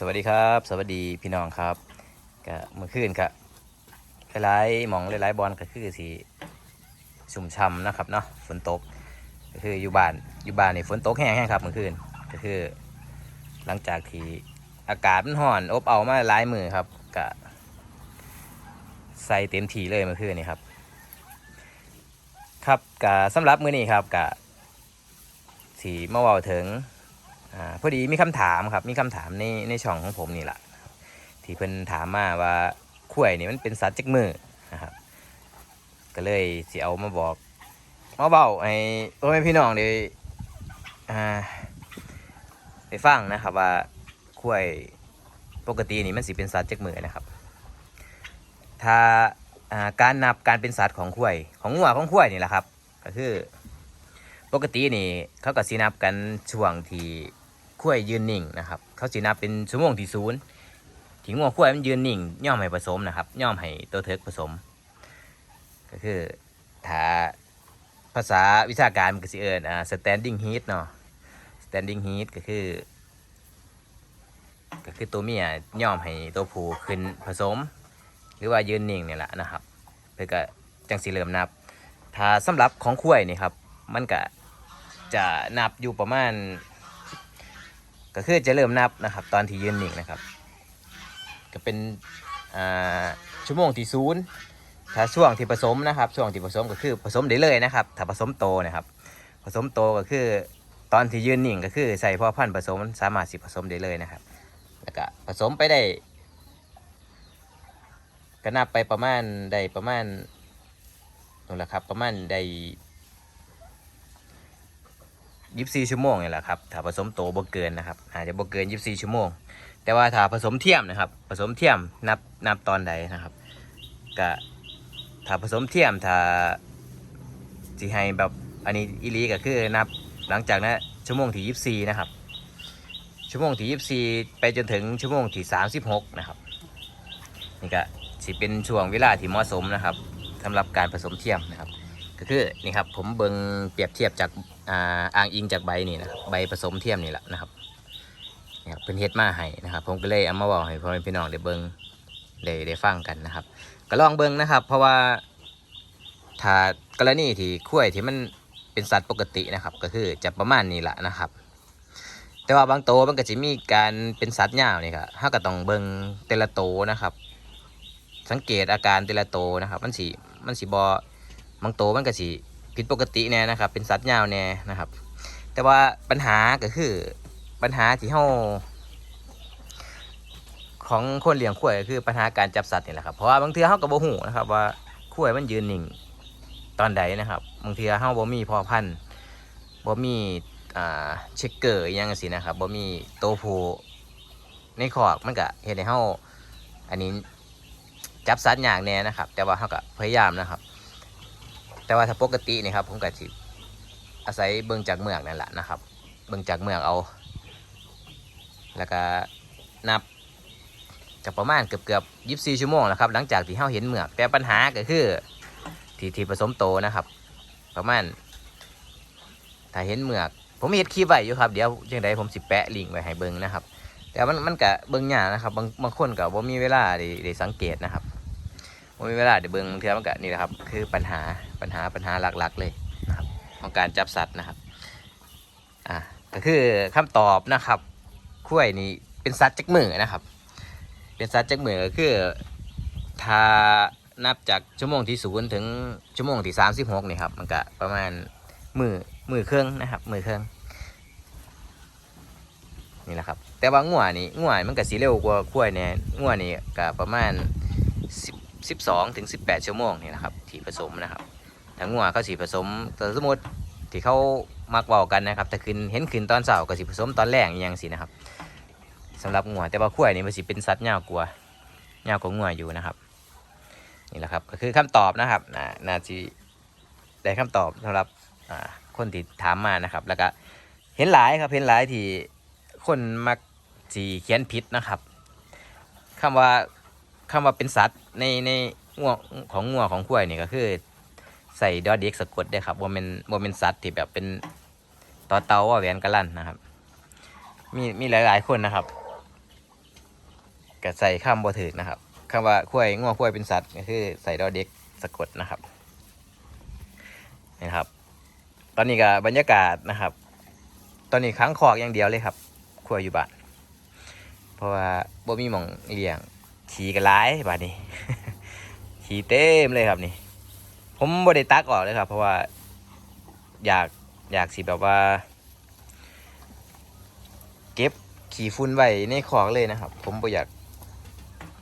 สวัสดีครับ สวัสดีพี่น้องครับก็เมื่อคืนก็หลายๆหมองหลายๆบอลก็คือสีชุ่มช่ำนะครับเนาะฝนตกก็คืออยู่บ้านอยู่บ้านนี่ฝนตกแห้งๆครับเมื่อคืนก็คือ หลังจากที่อากาศมันร้อนอบเอามาหลายมือครับก็ใส่เต็มทีเลยเมื่อคืนนี่ครับ ครับก็สำหรับมื้อนี้ครับก็สีมาว้าถึง อ่าพอดีมีคำถามครับ มีคำถามในในช่องของผมนี่แหละที่เพิ่นถามมาว่าข้วยนี่มันเป็นสัตว์จักมือนะครับ ก็เลยสิเอามาบอกมาเบาให้พ่อแม่พี่น้องได้อ่าได้ฟังนะครับว่าข้วยปกตินี่มันสิเป็นสัตว์จักมือนะครับ ถ้าการนับการเป็นสัตว์ของข้วย ของงัวของข้วยนี่แหละครับ ก็คือปกตินี่เขาก็สินับกันช่วงที่ ขั้วยยืนนิ่งนะครับเขาสินับเป็นชั่วโมงที่ศูนย์ที่งัวขั้วยมันยืนนิ่งย่อมให้ผสมนะครับย่อมให้ตัวเทิกผสม ก็คือถ้าภาษาวิชาการมันก็สิเอิญอ่า standing heat เนาะ standing heat ก็คือ ก็คือตัวเมียย่อมให้ตัวผู้ขึ้นผสม หรือว่ายืนนิ่งเนี่ยแหละนะครับเพื่อก็จังสิเริ่มนับ ถ้าสำหรับของขั้วยนี่ครับ มันก็จะนับอยู่ประมาณ ก็คือจะเริ่มนับนะครับ ตอนที่ยืนนิ่งนะครับ ก็เป็นชั่วโมงที่ศูนย์ถ้าช่วงที่ผสมนะครับช่วงที่ผสมก็คือผสมได้เลยนะครับ ถ้าผสมโตนะครับ ผสมโตก็คือตอนที่ยืนนิ่งก็คือใส่พ่อพันธุ์ผสมสามารถสิผสมได้เลยนะครับ แล้วก็ผสมไปได้ก็นับไปประมาณได้ประมาณนั่นแหละครับประมาณได้ ยี่สิบสี่ชั่วโมงนี่แหละครับถ้าผสมโตบ่เกินนะครับอาจจะบ่เกินยี่สิบสี่ชั่วโมง แต่ว่าถ้าผสมเทียมนะครับ ผสมเทียมนับนับตอนใดนะครับก็ถ้าผสมเทียมถ้าสิให้แบบอันนี้อีลีก็คือนับหลังจากนั้นชั่วโมงที่ยี่สิบสี่นะครับ ชั่วโมงที่ยี่สิบสี่ไปจนถึงชั่วโมงที่สามสิบหกนะครับนี่ก็สิเป็นช่วงเวลาที่เหมาะสมนะครับสำหรับการผสมเทียมนะครับ ก็คือนี่ครับผมเบิงเปรียบเทียบจาก อ่าอ้างอิงจากใบนี่นะครับใบผสมเทียมนี่แหละนะครับนี่ครับเป็นเฮ็ดมาให้นะครับ ผมก็เลยเอามาบอกให้พ่อแม่พี่น้องได้เบิงได้ได้ฟังกันนะครับ ก็ลองเบิงนะครับ เพราะว่าถ้ากรณีที่ข้วยที่มันเป็นสัตว์ปกตินะครับ ก็คือจะประมาณนี้แหละนะครับ แต่ว่าบางโตวมันก็จะมีการเป็นสัตว์ยาวนี่ครับถ้าก็ต้องเบิงแต่ละโตวนะครับ สังเกตอาการแต่ละโตวนะครับ มันสีมันสีบอบางโตมันก็สิ ผิดปกติแน่นะครับ เป็นสัตว์ยาวแน่นะครับ แต่ว่าปัญหาก็คือปัญหาที่เฮาของคนเลี้ยงข้วยก็คือปัญหาการจับสัตว์นี่แหละครับเพราะว่าบางเทีเฮาก็บ่ฮู้นะครับ ว่าข้วยมันยืนนิ่งตอนใดนะครับบางเทีเฮาบ่มีพ่อพันธุ์บ่มีอ่าเช็คเกอร์อยังจังซี่นะครับบ่มีโตผู้ในคอกมันก็เฮ็ดให้เฮาอันนี้จับสัตว์ยากแน่นะครับ แต่ว่าเฮาก็พยายามนะครับ แต่ว่าถ้าปกตินี่ครับผมก็สิอาศัยเบิ่งจากเมือกนั่นแหละนะครับ เบิ่งจากเมือกเอา แล้วก็นับกับประมาณเกือบเกือบยีิบสี่ชั่วโมงแล้วครับ หลังจากที่เฮาเห็นเมือก แต่ปัญหาก็คือที่ที่ผสมโตนะครับ ประมาณถ้าเห็นเมือก ผมเห็นคลิปไว้อยู่ครับ เดี๋ยวยังไงผมสิแปะลิงก์ไว้ให้เบิ่งนะครับ แต่มันมันก็เบิ่งยากนะครับบางบางคนก็บ่มีเวลาได้ได้สังเกตนะครับ มมีเวลาเดี๋ยวเบิ้งเทือมันก็นี่แหละครับ คือปัญหาปัญหาปัญหาหลักๆเลยนะครับ ของการจับสัตว์นะครับอ่าก็คือคำตอบนะครับข้วยนี่เป็นสัตว์จักมือนะครับ เป็นสัตว์จักมือก็คือถ้านับจากชั่วโมงที่ศูนย์ถึงชั่วโมงที่สามสิบหกนี่ครับมันก็ประมาณมือมือเครื่องนะครับ มือเครื่องนี่แหละครับ แต่ว่างัวนี่งัวมันก็สีเร็วกว่าข้วยเนี่ยงัวนี่ก็ประมาณ 12ถึง18 ชั่วโมงนี่นะครับที่ผสมนะครับถ้างัวเขาสีผสมแต่สมมติที่เขามักเว้ากันนะครับถ้าคืนเห็นคืนตอนเช้าก็สิผสมตอนแรกอหยังสินะครับสำหรับงัวแต่ว่าข้วนี่มันสิเป็นสัตว์ยาวกว่ายากว่างัวอยู่นะครับนี่แหละครับก็คือคำตอบนะครับน่านาจะได้คำตอบสำหรับคนที่ถามมานะครับ แล้วก็เห็นหลายครับเห็นหลายที่คนมักสีเขียนผิดนะครับคำว่า คำว่าเป็นสัตว์ในในงัวของงัวของขั้วนี่ก็คือ ใส่ดอเด็กสะกดได้ครับว่าเป็นว่าเป็นสัตว์ที่แบบเป็นต่อเตาว่าแหวนกระลั่นนะครับ มีมีหลาย ๆ คนนะครับก็ใส่คำบ่ถึกนะครับคำว่าคุ้ยง้อคุ้ยเป็นสัตว์ก็คือใส่ดอเด็กสะกดนะครับนี่นะครับ ตอนนี้ก็บรรยากาศนะครับ ตอนนี้ค้างคอกอย่างเดียวเลยครับคุ้ยอยู่บ้านเพราะว่าบ่มีหมองเลี้ยง ขี่กันหลายบาดนี้ ขี่เต็มเลยครับนี่ ผมบ่ได้ตักออกเลยครับ เพราะว่า อยากอยากสิแบบว่า เก็บขี่ฝุ่นไว้ในคอกเลยนะครับ ผมบ่อยาก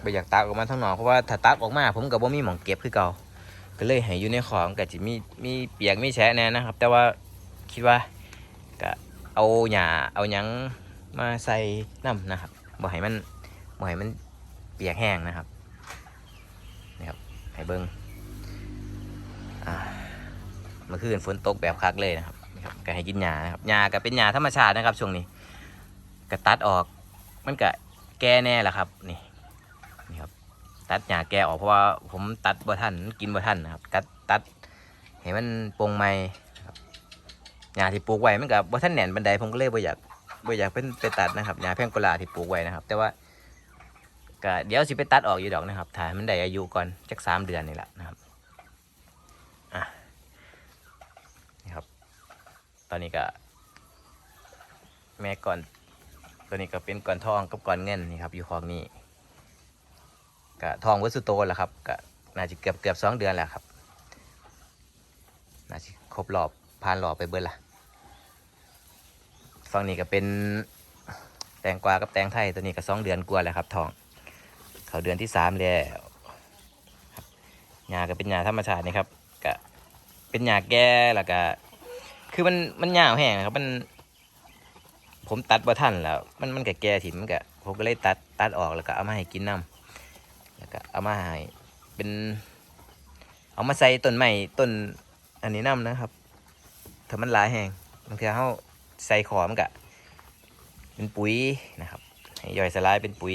บ่อยากตักออกมาทั้งนอกเพราะว่าถ้าตักออกมา ผมก็บ่มีหมองเก็บคือเก่าก็เลยให้อยู่ในคอกมันก็สิมีมีเปียกมีแฉะแน่นะครับ แต่ว่าคิดว่าก็เอาหญ้าเอาหยังมาใส่น้ำนะครับบ่ให้มันบ่ให้มัน เปียกแห้งนะครับนี่ครับให้เบิงเมื่อคืนฝนตกแบบคักเลยนะครับนี่ครับก็ให้กินหญ้านะครับหญ้าก็เป็นหญ้าธรรมชาตินะครับ ช่วงนี้ก็ตัดออก มันก็แก่แน่แหละครับนี่นี่ครับตัดหญ้าแก่ออกเพราะว่าผมตัดบ่ทันกินบ่ทันนะครับตัดตัดให้มันโปร่งใหม่หญ้าที่ปลูกไว้มันก็บ่ทันแหน่นบันไดผมก็เลยบ่อยากบ่อยากเป็นไปตัดนะครับหญ้าแพงโกลาที่ปลูกไว้นะครับ แต่ว่า ก็เดี๋ยวสิไปตัดออกอยู่ดอกนะครับถ่ายมันได้อายุก่อนจักสามเดือนนี่แหละนะครับอะนี่ครับ ตอนนี้ก็ แม่ก่อน ตัวนี้ก็เป็นก่อนทองกับก่อนเงินนี่ครับ อยู่ของนี้ก็ทองวัสุโตแหละครับก็น่าจะเกือบเกือบสองเดือนแล้วครับน่าจะครบรอบผ่านรอบไปเบิดละฝั่งนี้ก็เป็นแตงกวากับแตงไทยตัวนี้ก็สองเดือนกว่าแล้วครับทอง เขาเดือนที่สามแล้วหญ้าก็เป็นหญ้าธรรมชาตินี่ครับก็เป็นหญ้าแก่แล้วก็คือมันมันหญ้าแห้งนะครับมัน ผมตัดบ่ทันแล้ว มันมันก็แก่ถิ่มมันก็ผมก็เลยตัดตัดออกแล้วก็เอามาให้กินน้ำแล้วก็เอามาให้เป็นเอามาใส่ต้นไม้ต้นอันนี้น้ำนะครับถ้ามันหลายแห้งบางทีเขาใส่ขอมันก็เป็นปุ๋ยนะครับ ให้ย่อยสลายเป็นปุ๋ย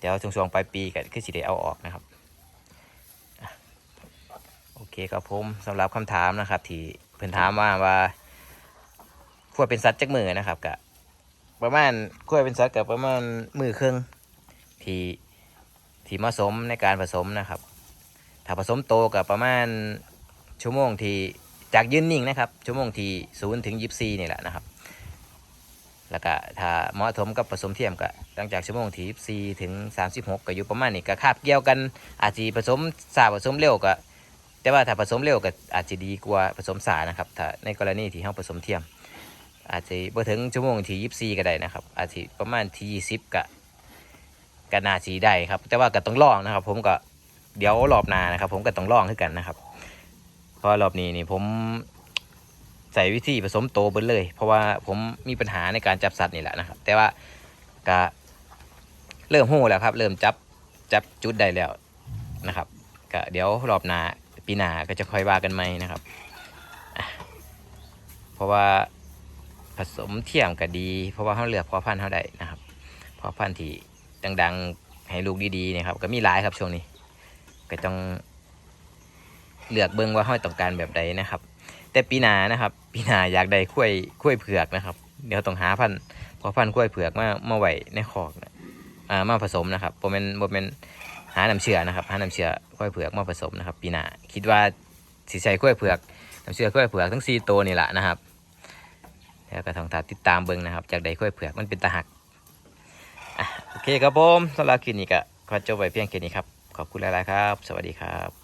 เดี๋ยวช่วงๆปลายปีก็คือสิได้เอาออกนะครับโอเคครับผมสำหรับคำถามนะครับ ที่เพื่อนถามว่าว่าควเป็นสัตว์จักมือนะครับกะประมาณควเป็นสัตว์กับประมาณมือครึ่งที่ที่เหมาะสมในการผสมนะครับ ถ้าผสมโตกับประมาณชั่วโมงที่จากยืนนิ่งนะครับ ชั่วโมงที่ศูนย์ถึงยี่สี่นี่แหละนะครับ แล้วก็ถ้าเหมาะสมกับผสมเทียมก็หลังจากชั่วโมงที่สี่ถึงสามสิบหกก็อยู่ประมาณนี้ก็คาบเกี่ยวกันอาจจะผสมสาผสมเร็วก็ แต่ว่าถ้าผสมเร็วก็อาจจะดีกว่าผสมสานะครับถ้าในกรณีที่เราผสมเทียม อาจจะบ่ถึงชั่วโมงที่ยี่สี่ก็ได้นะครับ อาจจะประมาณที่ยี่สิบก็ก็น่าสีได้ครับ แต่ว่าก็ต้องลองนะครับ ผมก็เดี๋ยวรอบหน้านะครับ ผมก็ต้องลองขึ้นกันนะครับ เพราะรอบนี้นี่ผม ใส่วิธีผสมโตเบิดเลย เพราะว่าผมมีปัญหาในการจับสัตว์นี่แหละนะครับ แต่ว่าก็เริ่มหู้แล้วครับ เริ่มจับจับจุดได้แล้วนะครับก็เดี๋ยวรอบหน้าปีหน้าก็จะค่อยว่ากันไหมนะครับ เพราะว่าผสมเทียมก็ดี เพราะว่าเขาเลือกพอพันธุ์เขาได้นะครับพอพันธุ์ที่ดังๆให้ลูกดีๆนะครับ ก็มีหลายครับช่วงนี้ ก็ต้องเลือกเบิ่งว่าเขาต้องการแบบใดนะครับ แต่ปีหนานะครับปีหนาอยากได้ข้วยข้วยเผือกนะครับ เดี๋ยวต้องหาพันพอพันธุ์ข้วยเผือกมามาไหวในคอกนะอ่ามาผสมนะครับโมเมนโมเมนหาน้ำเชื่อนะครับหาน้ำเชื่อข้วยเผือกมาผสมนะครับ ปีหนาคิดว่าสิใช้ข้วยเผือกน้ำเชื่อข้วยเผือกทั้งสี่ตัวนี่แหละนะครับแล้วก็ต้องตาติดตามเบิ่งนะครับ จากใดค่อยเผือกมันเป็นตาหักโอเคครับผมสำหรับคลิปนี้ก็ขอจบไว้เพียงแค่นี้ครับขอบคุณหลายๆครับ สวัสดีครับ